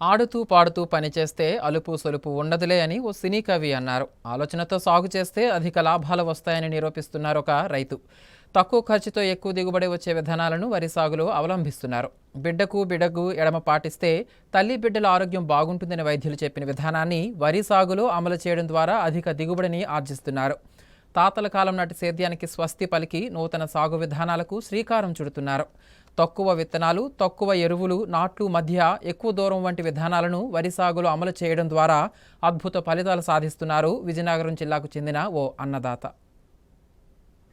ఆడుతూ పాడుతూ పనిచేస్తే అలుపు సొలుపు ఉండదులే అని ఓ సినీ కవి అన్నారు. ఆలోచనతో సాగు చేస్తే అధిక లాభాలు వస్తాయని నిరూపిస్తున్నారు ఒక రైతు. తక్కువ ఖర్చుతో ఎక్కువ దిగుబడి వచ్చే విధానాలను వరి సాగులో అవలంబిస్తున్నారు. బిడ్డకు బిడకు ఎడమ పాటిస్తే తల్లి బిడ్డల ఆరోగ్యం బాగుంటుందని వైద్యులు చెప్పిన విధానాన్ని వరి సాగులో అమలు చేయడం ద్వారా అధిక దిగుబడిని ఆర్జిస్తున్నారు. తాతల కాలం నాటి సేద్యానికి స్వస్తి పలికి నూతన సాగు విధానాలకు శ్రీకారం చుడుతున్నారు. తక్కువ విత్తనాలు తక్కువ ఎరువులు నాట్లు మధ్య ఎక్కువ దూరం వంటి విధానాలను వరి సాగులో అమలు చేయడం ద్వారా అద్భుత ఫలితాలు సాధిస్తున్నారు విజయనగరం జిల్లాకు చెందిన ఓ అన్నదాత.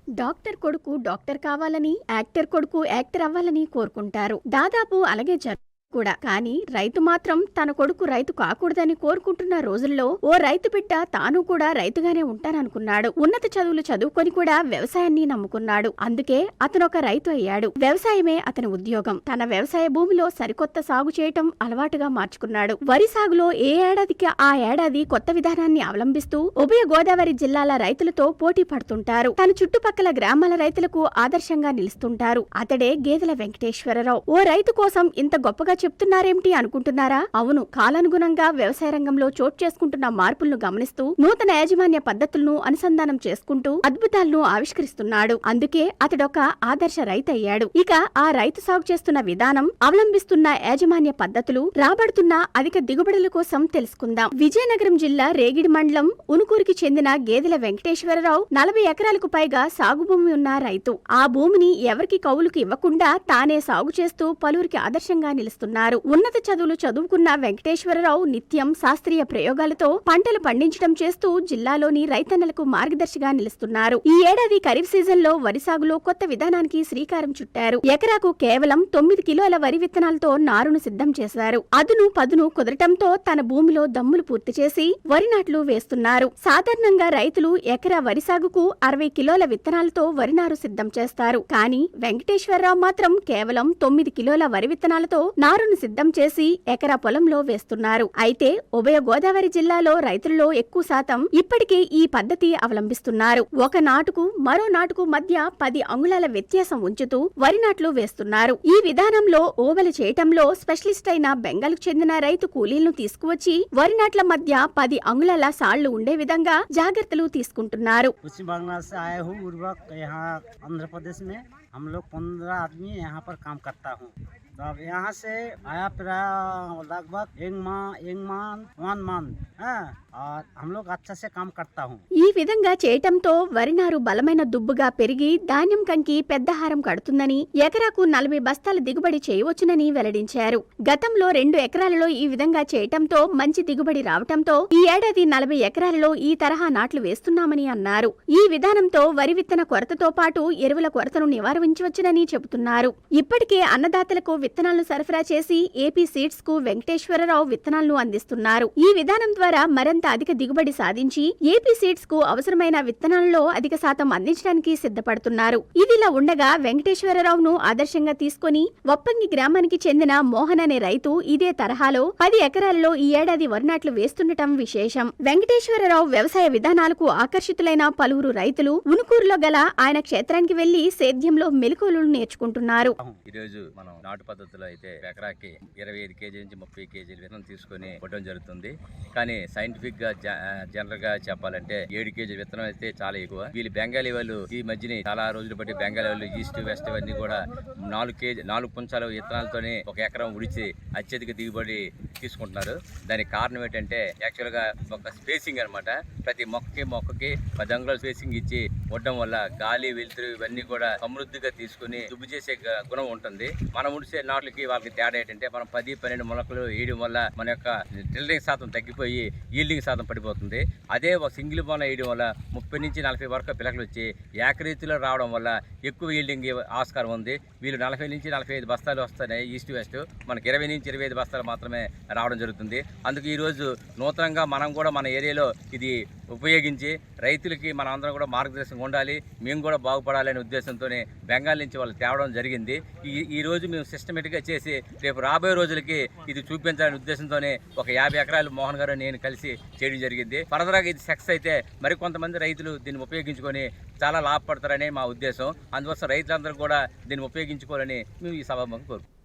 డాక్టర్ కొడుకు డాక్టర్ కావాలని యాక్టర్ కొడుకు యాక్టర్ అవ్వాలని కోరుకుంటారు. దాదాపు అలాగే జరు కూడా. కానీ రైతు మాత్రం తన కొడుకు రైతు కాకూడదని కోరుకుంటున్న రోజుల్లో ఓ రైతు బిడ్డ తాను కూడా రైతుగానే ఉంటాననుకున్నాడు. ఉన్నత చదువులు చదువుకొని కూడా వ్యవసాయాన్ని నమ్ముకున్నాడు. అందుకే అతను ఒక రైతు అయ్యాడు. వ్యవసాయమే అతని ఉద్యోగం. తన వ్యవసాయ భూమిలో సరికొత్త సాగు చేయటం అలవాటుగా మార్చుకున్నాడు. వరి సాగులో ఏ ఏడాదికి ఆ ఏడాది కొత్త విధానాన్ని అవలంబిస్తూ ఉభయ గోదావరి జిల్లాల రైతులతో పోటీ పడుతుంటారు. తన చుట్టుపక్కల గ్రామాల రైతులకు ఆదర్శంగా నిలుస్తుంటారు. అతడే గేదెల వెంకటేశ్వరరావు. ఓ రైతు కోసం ఇంత గొప్పగా చెప్తున్నారేమిటి అనుకుంటున్నారా? అవును కాలానుగుణంగా వ్యవసాయ రంగంలో చోటు చేసుకుంటున్న మార్పులను గమనిస్తూ నూతన యాజమాన్య పద్ధతులను అనుసంధానం చేసుకుంటూ అద్భుతాలను ఆవిష్కరిస్తున్నాడు. అందుకే అతడొక ఆదర్శ రైతు అయ్యాడు ఇక ఆ రైతు సాగు చేస్తున్న విధానం అవలంబిస్తున్న యాజమాన్య పద్ధతులు రాబడుతున్న అధిక దిగుబడుల కోసం తెలుసుకుందాం. విజయనగరం జిల్లా రేగిడి మండలం ఉనుకూరికి చెందిన గేదెల వెంకటేశ్వరరావు నలభై ఎకరాలకు పైగా సాగు భూమి ఉన్న రైతు. ఆ భూమిని ఎవరికి కౌలుకు ఇవ్వకుండా తానే సాగు చేస్తూ పలువురికి ఆదర్శంగా నిలుస్తున్నారు ఉన్నత చదువులు చదువుకున్న వెంకటేశ్వరరావు నిత్యం శాస్త్రీయ ప్రయోగాలతో పంటలు పండించడం చేస్తూ జిల్లాలోని రైతన్నలకు మార్గదర్శిగా నిలుస్తున్నారు. ఈ ఏడాది ఖరీఫ్ సీజన్లో వరి సాగులో కొత్త విధానానికి శ్రీకారం చుట్టారు. ఎకరాకు కేవలం తొమ్మిది కిలోల వరి విత్తనాలతో నారును సిద్ధం చేశారు. అదును పదును కుదరటంతో తన భూమిలో దమ్ములు పూర్తి చేసి వరి నాట్లు వేస్తున్నారు. సాధారణంగా రైతులు ఎకరా వరి సాగుకు అరవై కిలోల విత్తనాలతో వరి నారు సిద్ధం చేస్తారు. కానీ వెంకటేశ్వరరావు మాత్రం కేవలం తొమ్మిది కిలోల వరి విత్తనాలతో నారు నారును సిద్ధం చేసి ఎకరా పొలంలో వేస్తున్నారు అయితే ఉభయ గోదావరి జిల్లాలో రైతుల్లో ఎక్కువ శాతం ఇప్పటికే ఈ పద్ధతి అవలంబిస్తున్నారు ఒక నాటుకు మరో నాటుకు మధ్య పది అంగుళాల వ్యత్యాసం ఉంచుతూ వరి నాట్లు వేస్తున్నారు ఈ విధానంలో ఓవెల చేయటంలో స్పెషలిస్ట్ అయిన బెంగాల్కు చెందిన రైతు కూలీలను తీసుకువచ్చి వరి నాట్ల మధ్య పది అంగుళాల సాళ్లు ఉండే విధంగా జాగ్రత్తలు తీసుకుంటున్నారు पश्चिम बंगाल से आए हूँ उर्वक यहाँ आंध्र प्रदेश में हम लोग पंद्रह आदमी यहाँ पर काम करता हूँ तो अब यहाँ से आया प्राय लगभग एक माह एक मान वन मंथ हाँ और हम लोग अच्छा से काम करता हूँ ఈ విధంగా చేయటంతో వరి నారు బలమైన దుబ్బుగా పెరిగి ధాన్యం కంకి పెద్ద హారం కడుతుందని ఎకరాకు నలభై బస్తాల దిగుబడి చేయవచ్చునని వెల్లడించారు గతంలో రెండు ఎకరాలలో ఈ విధంగా చేయటంతో మంచి దిగుబడి రావటంతో ఈ ఏడాది నలభై ఎకరాలలో ఈ తరహా నాట్లు వేస్తున్నామని అన్నారు ఈ విధానంతో వరి విత్తన కొరతతో పాటు ఎరువుల కొరతను నివారించవచ్చునని చెబుతున్నారు ఇప్పటికే అన్నదాతలకు విత్తనాలను సరఫరా చేసి ఏపీ సీడ్స్కు వెంకటేశ్వరరావు విత్తనాలను అందిస్తున్నారు. ఈ విధానం ద్వారా మరింత అధిక దిగుబడి సాధించి ఏపీ సీడ్స్కు అవసరమైన విత్తనాలలో అధిక శాతం అందించడానికి సిద్ధపడుతున్నారు. ఇదిలా ఉండగా వెంకటేశ్వరరావును ఆదర్శంగా తీసుకొని వప్పంగి గ్రామానికి చెందిన మోహన్ అనే రైతు ఇదే తరహాలో పది ఎకరాల్లో ఈ ఏడాది వరునాట్లు వేస్తుండటం విశేషం. వెంకటేశ్వరరావు వ్యవసాయ విధానాలకు ఆకర్షితులైన పలువురు రైతులు ఉనుకూరులో గల ఆయన క్షేత్రానికి వెళ్ళి సేద్యంలో మెలకువలు నేర్చుకుంటున్నారు. ఈరోజు మనం నాటు పద్ధతిలో అయితే ఎకరాకి ఇరవై ఐదు కేజీ నుంచి ముప్పై కేజీల విత్తనం తీసుకొని ఇవ్వడం జరుగుతుంది. కానీ సైంటిఫిక్గా జ- జనరల్గా చెప్పాలంటే ఏడు కేజీ విత్తనం అయితే చాలా ఎక్కువ. వీళ్ళు బెంగాలీ వాళ్ళు ఈ మధ్యని చాలా రోజులు బట్టి బెంగాలీ వాళ్ళు ఈస్ట్ వెస్ట్ అవన్నీ కూడా నాలుగు కేజీ నాలుగు పుంచాల విత్తనాలతోనే ఒక ఎకరం ఉడిచి అత్యధిక దిగుబడి తీసుకుంటున్నారు. దానికి కారణం ఏంటంటే యాక్చువల్గా ఒక స్పేసింగ్ అన్నమాట. ప్రతి మొక్కకి మొక్కకి పది అంగుళాల స్పేసింగ్ ఇచ్చి ఉండడం వల్ల గాలి వెలుతురు ఇవన్నీ కూడా సమృద్ధిగా తీసుకుని దుబ్బు చేసే గుణం ఉంటుంది. మనం ఉడిసే నాట్లకి వాళ్ళకి తేడా ఏంటంటే మనం పది పన్నెండు మొలకలు వేయడం వల్ల మన యొక్క డ్రిల్లింగ్ శాతం తగ్గిపోయి ఈల్డింగ్ శాతం పడిపోతుంది. అదే ఒక సింగిల్ బోన వేయడం వల్ల ముప్పై నుంచి నలభై వరకు పిలకలు వచ్చి ఏకరీతిలో రావడం వల్ల ఎక్కువ ఈల్డింగ్ ఆస్కారం ఉంది. వీళ్ళు నలభై నుంచి నలభై ఐదు బస్తాలు వస్తున్నాయి ఈస్ట్ వెస్ట్. మనకి ఇరవై నుంచి ఇరవై ఐదు బస్తాలు మాత్రమే రావడం జరుగుతుంది. అందుకు ఈరోజు నూతనంగా మనం కూడా మన ఏరియాలో ఇది ఉపయోగించి రైతులకి మన అందరం కూడా మార్గదర్శనం ఉండాలి. మేము కూడా బాగుపడాలనే ఉద్దేశంతోనే బెంగాల్ నుంచి వాళ్ళు తేవడం జరిగింది. ఈ ఈ రోజు మేము సిస్టమేటిక్గా చేసి రేపు రాబోయే రోజులకి ఇది చూపించాలనే ఉద్దేశంతోనే ఒక యాభై ఎకరాలు మోహన్ గారు నేను కలిసి చేయడం జరిగింది. ఫర్దర్గా ఇది సక్సెస్ అయితే మరికొంతమంది రైతులు దీన్ని ఉపయోగించుకొని చాలా లాభపడతారనే మా ఉద్దేశం. అందువల్ల రైతులందరూ కూడా దీన్ని ఉపయోగించుకోవాలని మేము ఈ సభాముఖం కోరుకుంటున్నాం.